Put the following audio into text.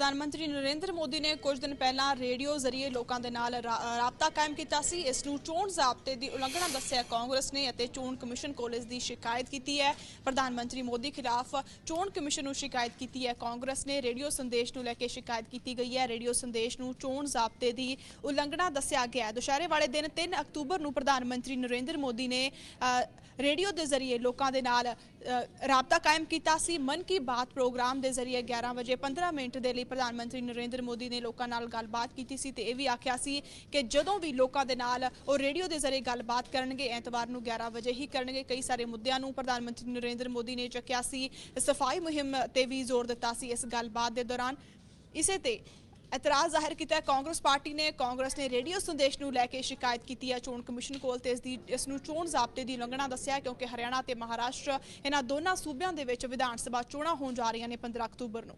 ਪ੍ਰਧਾਨ ਮੰਤਰੀ ਨਰਿੰਦਰ ਮੋਦੀ ਨੇ ਕੁਝ ਦਿਨ ਪਹਿਲਾਂ ਰੇਡੀਓ ਜ਼ਰੀਏ ਲੋਕਾਂ ਦੇ ਨਾਲ ਰਾ- ਰਾਬਤਾ ਕਾਇਮ ਕੀਤਾ ਸੀ। ਇਸ ਨੂੰ ਚੋਣ ਜ਼ਾਬਤੇ ਦੀ ਉਲੰਘਣਾ ਦੱਸਿਆ ਕਾਂਗਰਸ ਨੇ ਅਤੇ ਚੋਣ ਕਮਿਸ਼ਨ ਕੋਲ ਇਸ ਦੀ ਸ਼ਿਕਾਇਤ ਕੀਤੀ ਹੈ। ਪ੍ਰਧਾਨ ਮੰਤਰੀ ਮੋਦੀ ਖਿਲਾਫ ਚੋਣ ਕਮਿਸ਼ਨ ਨੂੰ ਸ਼ਿਕਾਇਤ ਕੀਤੀ ਹੈ। ਕਾਂਗਰਸ ਨੇ ਰੇਡੀਓ ਸੰਦੇਸ਼ ਨੂੰ ਲੈ ਕੇ ਸ਼ਿਕਾਇਤ ਕੀਤੀ ਗਈ ਹੈ। ਰੇਡੀਓ ਸੰਦੇਸ਼ ਨੂੰ ਚੋਣ ਜ਼ਾਬਤੇ ਦੀ ਉਲੰਘਣਾ ਦੱਸਿਆ ਗਿਆ ਹੈ। ਦੁਸ਼ਹਿਰੇ ਵਾਲੇ ਦਿਨ 3 ਅਕਤੂਬਰ ਨੂੰ ਪ੍ਰਧਾਨ ਮੰਤਰੀ ਨਰਿੰਦਰ ਮੋਦੀ ਨੇ ਰੇਡੀਓ ਦੇ ਜ਼ਰੀਏ ਲੋਕਾਂ ਦੇ ਨਾਲ ਰਾਬਤਾ ਕਾਇਮ ਕੀਤਾ ਸੀ। ਮਨ ਕੀ ਬਾਤ ਪ੍ਰੋਗਰਾਮ ਦੇ ਜ਼ਰੀਏ 11 ਵਜੇ 15 ਮਿੰਟ ਦੇ ਲਈ ਪ੍ਰਧਾਨ ਮੰਤਰੀ ਨਰਿੰਦਰ ਮੋਦੀ ਨੇ ਲੋਕਾਂ ਨਾਲ ਗੱਲਬਾਤ ਕੀਤੀ ਸੀ ਤੇ ਇਹ ਵੀ ਆਖਿਆ ਸੀ ਕਿ ਜਦੋਂ ਵੀ ਲੋਕਾਂ ਦੇ ਨਾਲ ਉਹ ਰੇਡੀਓ ਦੇ ਜ਼ਰੀਏ ਗੱਲਬਾਤ ਕਰਨਗੇ, ਐਤਵਾਰ ਨੂੰ 11 ਵਜੇ ਹੀ ਕਰਨਗੇ। ਕਈ ਸਾਰੇ ਮੁੱਦਿਆਂ ਨੂੰ ਪ੍ਰਧਾਨ ਮੰਤਰੀ ਨਰਿੰਦਰ ਮੋਦੀ ਨੇ ਚੱਕਿਆ ਸੀ, ਸਫ਼ਾਈ ਮੁਹਿੰਮ ਤੇ ਵੀ ਜ਼ੋਰ ਦਿੱਤਾ ਸੀ ਇਸ ਗੱਲਬਾਤ ਦੇ ਦੌਰਾਨ। ਇਸੇ ਤੇ ਇਤਰਾਜ਼ ਜ਼ਾਹਿਰ ਕੀਤਾ ਕਾਂਗਰਸ ਪਾਰਟੀ ਨੇ, ਕਾਂਗਰਸ ਨੇ ਰੇਡੀਓ ਸੰਦੇਸ਼ ਨੂੰ ਲੈ ਕੇ ਸ਼ਿਕਾਇਤ ਕੀਤੀ ਹੈ। ਚੋਣ ਕਮਿਸ਼ਨ ਕੋਲ ਤੇ ਇਸ ਦੀ, ਇਸ ਨੂੰ ਚੋਣ ਜ਼ਾਬਤੇ ਦੀ ਉਲੰਘਣਾ ਦੱਸਿਆ ਕਿਉਂਕਿ ਹਰਿਆਣਾ ਤੇ ਮਹਾਰਾਸ਼ਟਰ ਇਹਨਾਂ ਦੋਨਾਂ ਸੂਬਿਆਂ ਦੇ ਵਿੱਚ ਵਿਧਾਨ ਸਭਾ ਚੋਣਾਂ ਹੋਣ ਜਾ ਰਹੀਆਂ ਨੇ 15 ਅਕਤੂਬਰ ਨੂੰ।